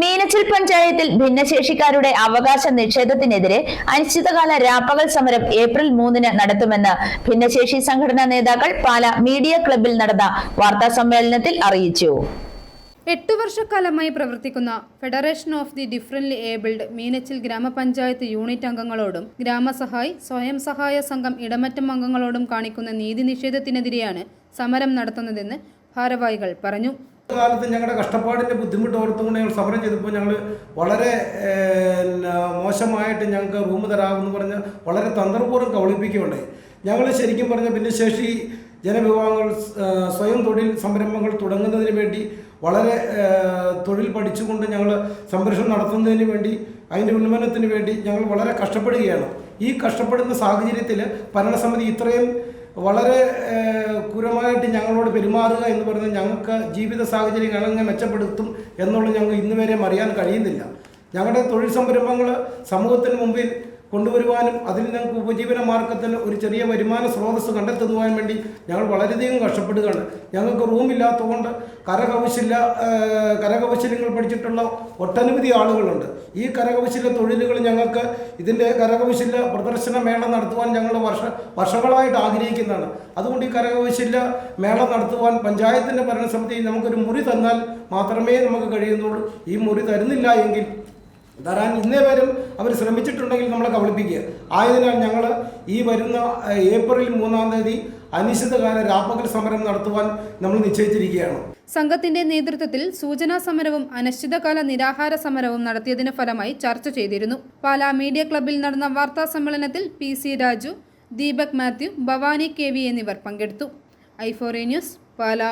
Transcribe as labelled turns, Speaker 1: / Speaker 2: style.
Speaker 1: മീനച്ചിൽ പഞ്ചായത്തിൽ ഭിന്നശേഷിക്കാരുടെ അവകാശ നിഷേധത്തിനെതിരെ അനിശ്ചിതകാല രാപ്പകൽ സമരം ഏപ്രിൽ മൂന്നിന് നടത്തുമെന്ന് ഭിന്നശേഷി സംഘടനാ നേതാക്കൾ പാല മീഡിയ ക്ലബിൽ നടന്ന വാർത്താ സമ്മേളനത്തിൽ അറിയിച്ചു.
Speaker 2: എട്ടു വർഷക്കാലമായി പ്രവർത്തിക്കുന്ന federation of the differently abled Meenachil ഗ്രാമപഞ്ചായത്ത് യൂണിറ്റ് അംഗങ്ങളോടും ഗ്രാമസഹായി സ്വയം സഹായ സംഘം ഇടമറ്റം അംഗങ്ങളോടും കാണിക്കുന്ന നീതി നിഷേധത്തിനെതിരെയാണ് സമരം നടത്തുന്നതെന്ന് ഭാരവാഹികൾ പറഞ്ഞു.
Speaker 3: കാലത്ത് ഞങ്ങളുടെ കഷ്ടപ്പാടിന്റെ ബുദ്ധിമുട്ട് ഓർത്തുകൊണ്ട് ഞങ്ങൾ സമരം ചെയ്തപ്പോൾ ഞങ്ങൾ വളരെ മോശമായിട്ട് ഞങ്ങൾക്ക് റൂം തരാമെന്ന് പറഞ്ഞ് വളരെ തന്ത്രപൂർവം കബളിപ്പിക്കുകയുണ്ടായി. ഞങ്ങൾ ശരിക്കും പറഞ്ഞ ഭിന്നശേഷി ജനവിഭാഗങ്ങൾ സ്വയം തൊഴിൽ സംരംഭങ്ങൾ തുടങ്ങുന്നതിന് വേണ്ടി വളരെ തൊഴിൽ പഠിച്ചുകൊണ്ട് ഞങ്ങൾ സംരക്ഷണം നടത്തുന്നതിന് വേണ്ടി അതിന്റെ ഉന്നമനത്തിന് വേണ്ടി ഞങ്ങൾ വളരെ കഷ്ടപ്പെടുകയാണ്. ഈ കഷ്ടപ്പെടുന്ന സാഹചര്യത്തിൽ ഭരണസമിതി ഇത്രയും വളരെ ക്രൂരമായിട്ട് ഞങ്ങളോട് പെരുമാറുക എന്ന് പറയുന്നത് ഞങ്ങൾക്ക് ജീവിത സാഹചര്യം ഞങ്ങൾ മെച്ചപ്പെടുത്തും എന്നുള്ളത് ഞങ്ങൾ ഇന്നുവരെയും അറിയാൻ കഴിയുന്നില്ല. ഞങ്ങളുടെ തൊഴിൽ സംരംഭങ്ങൾ സമൂഹത്തിന് മുമ്പിൽ കൊണ്ടുവരുവാനും അതിൽ ഞങ്ങൾക്ക് ഉപജീവന മാർഗത്തിന് ഒരു ചെറിയ വരുമാന സ്രോതസ്സ് കണ്ടെത്തുവാൻ വേണ്ടി ഞങ്ങൾ വളരെയധികം കഷ്ടപ്പെടുകയാണ്. ഞങ്ങൾക്ക് റൂമില്ലാത്തതുകൊണ്ട് കരകൗശല കരകൗശലങ്ങൾ പഠിച്ചിട്ടുള്ള ഒട്ടനവധി ആളുകളുണ്ട്. ഈ കരകൗശല തൊഴിലുകൾ ഞങ്ങൾക്ക് ഇതിന്റെ കരകൗശല പ്രദർശന മേള നടത്തുവാൻ ഞങ്ങൾ വർഷ വർഷങ്ങളായിട്ട് ആഗ്രഹിക്കുന്നതാണ്. അതുകൊണ്ട് ഈ കരകൗശല മേള നടത്തുവാൻ പഞ്ചായത്തിന്റെ ഭരണസമിതി നമുക്കൊരു മുറി തന്നാൽ മാത്രമേ നമുക്ക് കഴിയുന്നുള്ളൂ. ഈ മുറി തരുന്നില്ല എങ്കിൽ തരാൻ ഇന്നേ വരും അവർ ശ്രമിച്ചിട്ടുണ്ടെങ്കിൽ നമ്മളെ കബളിപ്പിക്കുക. ആയതിനാൽ ഞങ്ങൾ ഈ വരുന്ന ഏപ്രിൽ മൂന്നാം തീയതി അനിശ്ചിതകാല രാപ്പകൽ സമരം നടത്തുവാൻ നമ്മൾ നിശ്ചയിച്ചിരിക്കുകയാണ്.
Speaker 2: സംഘത്തിന്റെ നേതൃത്വത്തിൽ സൂചനാ സമരവും അനിശ്ചിതകാല നിരാഹാര സമരവും നടത്തിയതിന് ഫലമായി ചർച്ച ചെയ്തിരുന്നു. പാലാ മീഡിയ ക്ലബിൽ നടന്ന വാർത്താ സമ്മേളനത്തിൽ P C Raju Deepak Mathew Bhavani K V എന്നിവർ പങ്കെടുത്തു. ഐഫോറി ന്യൂസ് പാലാ.